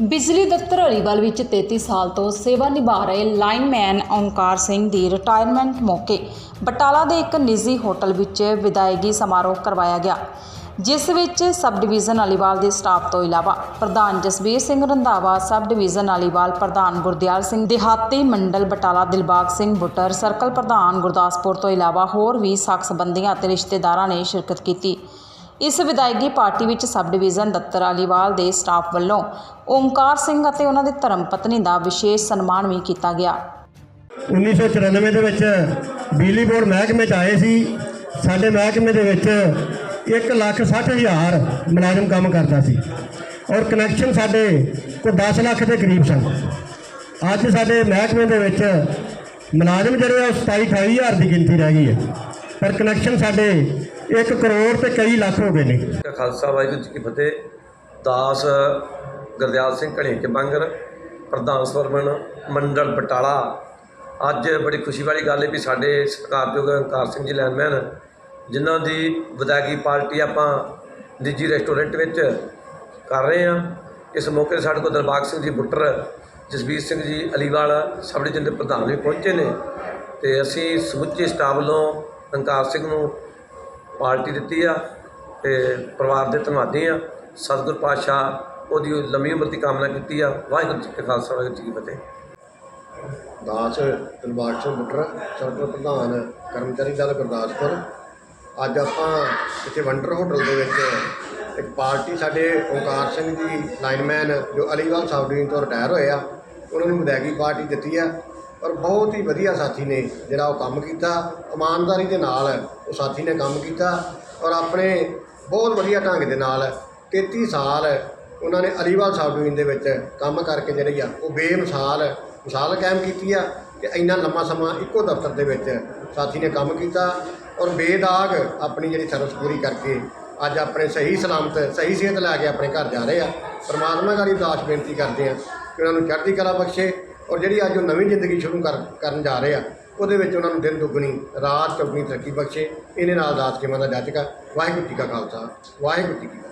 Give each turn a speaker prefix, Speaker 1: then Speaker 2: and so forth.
Speaker 1: ਬਿਜਲੀ ਦਫ਼ਤਰ ਅਲੀਵਾਲ ਵਿੱਚ 33 ਸਾਲ ਤੋਂ ਸੇਵਾ ਨਿਭਾ ਰਹੇ ਲਾਈਨਮੈਨ ਓਂਕਾਰ ਸਿੰਘ ਦੀ ਰਿਟਾਇਰਮੈਂਟ ਮੌਕੇ ਬਟਾਲਾ ਦੇ ਇੱਕ ਨਿੱਜੀ ਹੋਟਲ ਵਿੱਚ ਵਿਦਾਇਗੀ ਸਮਾਰੋਹ ਕਰਵਾਇਆ ਗਿਆ, ਜਿਸ ਵਿੱਚ ਸਬ ਡਿਵੀਜ਼ਨ ਅਲੀਵਾਲ ਦੇ ਸਟਾਫ ਤੋਂ ਇਲਾਵਾ ਪ੍ਰਧਾਨ ਜਸਬੀਰ ਸਿੰਘ ਰੰਧਾਵਾ ਸਬ ਡਿਵੀਜ਼ਨ ਅਲੀਵਾਲ ਪ੍ਰਧਾਨ ਗੁਰਦਿਆਲ ਸਿੰਘ, ਦਿਹਾਤੀ ਮੰਡਲ ਬਟਾਲਾ ਦਿਲਬਾਗ ਸਿੰਘ ਬੁੱਟਰ, ਸਰਕਲ ਪ੍ਰਧਾਨ ਗੁਰਦਾਸਪੁਰ ਤੋਂ ਇਲਾਵਾ ਹੋਰ ਵੀ ਸਾਖ ਸੰਬੰਧੀਆਂ ਅਤੇ ਰਿਸ਼ਤੇਦਾਰਾਂ ਨੇ ਸ਼ਿਰਕਤ ਕੀਤੀ। ਇਸ ਵਿਦਾਇਗੀ ਪਾਰਟੀ ਵਿੱਚ ਸਬ ਡਿਵੀਜ਼ਨ ਦਫ਼ਤਰ ਅਲੀਵਾਲ ਦੇ ਸਟਾਫ ਵੱਲੋਂ ਓਮਕਾਰ ਸਿੰਘ ਅਤੇ ਉਹਨਾਂ ਦੇ ਧਰਮ ਪਤਨੀ ਦਾ ਵਿਸ਼ੇਸ਼ ਸਨਮਾਨ ਵੀ ਕੀਤਾ ਗਿਆ।
Speaker 2: 1994 ਦੇ ਵਿੱਚ ਬਿਜਲੀ ਬੋਰਡ ਮਹਿਕਮੇ 'ਚ ਆਏ ਸੀ। ਸਾਡੇ ਮਹਿਕਮੇ ਦੇ ਵਿੱਚ 1 ਲੱਖ 60 ਹਜ਼ਾਰ ਮੁਲਾਜ਼ਮ ਕੰਮ ਕਰਦਾ ਸੀ ਔਰ ਕਨੈਕਸ਼ਨ ਸਾਡੇ ਕੋ 10 ਲੱਖ ਦੇ ਕਰੀਬ ਸਨ। ਅੱਜ ਸਾਡੇ ਮਹਿਕਮੇ ਦੇ ਵਿੱਚ ਮੁਲਾਜ਼ਮ ਜਿਹੜੇ ਆ ਉਹ 27 28 ਹਜ਼ਾਰ ਦੀ ਗਿਣਤੀ ਰਹਿ ਗਈ ਹੈ। ਪਰ ਕਨੈਕਸ਼ਨ ਸਾਡੇ 1 ਕਰੋੜ ਤੇ ਕਈ ਲੱਖ ਹੋ ਗਏ ਨੇ।
Speaker 3: ਕਾ ਖਾਲਸਾ, ਵਾਹਿਗੁਰੂ ਜੀ ਕੀ ਫਤਿਹ। ਦਾਸ ਗੁਰਦਿਆਲ ਸਿੰਘ ਘਣੇ ਕੇ ਬੰਗਰ, ਪ੍ਰਧਾਨ ਸਰਵਣ ਮੰਡਲ ਬਟਾਲਾ। ਅੱਜ ਬੜੀ ਖੁਸ਼ੀ ਵਾਲੀ ਗੱਲ ਹੈ ਵੀ ਸਾਡੇ ਸਤਿਕਾਰਯੋਗ ਅੰਕਾਰ ਸਿੰਘ ਜੀ, ਲੈਂਡਮੈਨ, ਜਿਨ੍ਹਾਂ ਦੀ ਵਿਦਾਇਗੀ ਪਾਰਟੀ ਆਪਾਂ ਨਿੱਜੀ ਰੈਸਟੋਰੈਂਟ ਵਿੱਚ ਕਰ ਰਹੇ ਹਾਂ। ਇਸ ਮੌਕੇ ਸਾਡੇ ਕੋਲ ਦਰਬਾਗ ਸਿੰਘ ਜੀ ਬੁੱਟਰ, ਜਸਬੀਰ ਸਿੰਘ ਜੀ ਅਲੀਵਾਲ ਸਬ ਡਿਵੀਜ਼ਨ ਦੇ ਪ੍ਰਧਾਨ ਵੀ ਪਹੁੰਚੇ ਨੇ। ਤੇ ਅਸੀਂ ਸਮੁੱਚੇ ਸਟਾਫ ਵੱਲੋਂ ਅੰਕਾਰ ਸਿੰਘ ਨੂੰ ਪਾਰਟੀ ਦਿੱਤੀ ਆ ਤੇ ਪਰਿਵਾਰ ਦੇ ਧੰਨਵਾਦੀ ਆ। ਸਤਿਗੁਰ ਪਾਤਸ਼ਾਹ ਉਹਦੀ ਲੰਮੀ ਉਮਰ ਦੀ ਕਾਮਨਾ ਕੀਤੀ ਆ। ਵਾਹਿਗੁਰੂ ਜੀ ਕਾ ਖਾਲਸਾ, ਵਾਹਿਗੁਰੂ ਜੀ ਕੀ ਫਤਿਹ।
Speaker 4: ਦਾਸ ਦਿਲਬਾਗ ਸਿੰਘ ਬੁੱਟਰ ਸਰਕਲ ਪ੍ਰਧਾਨ ਕਰਮਚਾਰੀ ਦਲ ਗੁਰਦਾਸਪੁਰ ਅੱਜ ਆਪਾਂ ਇੱਥੇ ਵੰਡਰ ਹੋਟਲ ਦੇ ਵਿੱਚ ਇੱਕ ਪਾਰਟੀ ਸਾਡੇ ਓਂਕਾਰ ਸਿੰਘ ਜੀ ਲਾਈਨਮੈਨ ਜੋ ਅਲੀਵਾਲ ਸਾਹਿਬ ਡਿਵੀਜ਼ਨ ਤੋਂ ਰਿਟਾਇਰ ਹੋਏ ਆ, ਉਹਨਾਂ ਨੂੰ ਵਿਦਾਇਗੀ ਪਾਰਟੀ ਦਿੱਤੀ ਆ। ਔਰ ਬਹੁਤ ਹੀ ਵਧੀਆ ਸਾਥੀ ਨੇ ਜਿਹੜਾ ਉਹ ਕੰਮ ਕੀਤਾ, ਇਮਾਨਦਾਰੀ ਦੇ ਨਾਲ ਉਹ ਸਾਥੀ ਨੇ ਕੰਮ ਕੀਤਾ ਔਰ ਆਪਣੇ ਬਹੁਤ ਵਧੀਆ ਢੰਗ ਦੇ ਨਾਲ 33 ਸਾਲ ਉਹਨਾਂ ਨੇ ਅਲੀਵਾਲ ਸਾਹਿਬ ਡਿਵੀਜ਼ਨ ਦੇ ਵਿੱਚ ਕੰਮ ਕਰਕੇ ਜਿਹੜੀ ਆ, ਉਹ ਬੇਮਿਸਾਲ, ਮਿਸਾਲ ਕਾਇਮ ਕੀਤੀ ਆ ਕਿ ਇੰਨਾ ਲੰਮਾ ਸਮਾਂ ਇੱਕੋ ਦਫ਼ਤਰ ਦੇ ਵਿੱਚ ਸਾਥੀ ਨੇ ਕੰਮ ਕੀਤਾ ਔਰ ਬੇਦਾਗ ਆਪਣੀ ਜਿਹੜੀ ਸਰਵਿਸ ਪੂਰੀ ਕਰਕੇ ਅੱਜ ਆਪਣੇ ਸਹੀ ਸਲਾਮਤ, ਸਹੀ ਸਿਹਤ ਲੈ ਕੇ ਆਪਣੇ ਘਰ ਜਾ ਰਹੇ ਆ। ਪਰਮਾਤਮਾ ਗਾੜੀ ਅਰਦਾਸ ਬੇਨਤੀ ਕਰਦੇ ਆ ਕਿ ਉਹਨਾਂ ਨੂੰ ਚੜ੍ਹਦੀ ਕਲਾ ਬਖਸ਼ੇ ਔਰ ਜਿਹੜੀ ਅੱਜ ਉਹ ਨਵੀਂ ਜ਼ਿੰਦਗੀ ਸ਼ੁਰੂ ਕਰ, ਕਰਨ ਜਾ ਰਹੇ ਆ, ਉਹਦੇ ਵਿੱਚ ਉਹਨਾਂ ਨੂੰ ਦਿਨ ਦੁੱਗਣੀ, ਰਾਤ ਚੌਗਣੀ ਤਰੱਕੀ ਬਖਸ਼ੇ ਇਹਨੇ ਨਾਲ ਅਰਦਾਸ ਕੇ ਦਾ ਜਾਚਕਾ, ਵਾਹਿਗੁਰੂ ਜੀ ਕਾ ਖਾਲਸਾ, ਵਾਹਿਗੁਰੂ ਜੀ ਕੀ ਫਤਿਹ।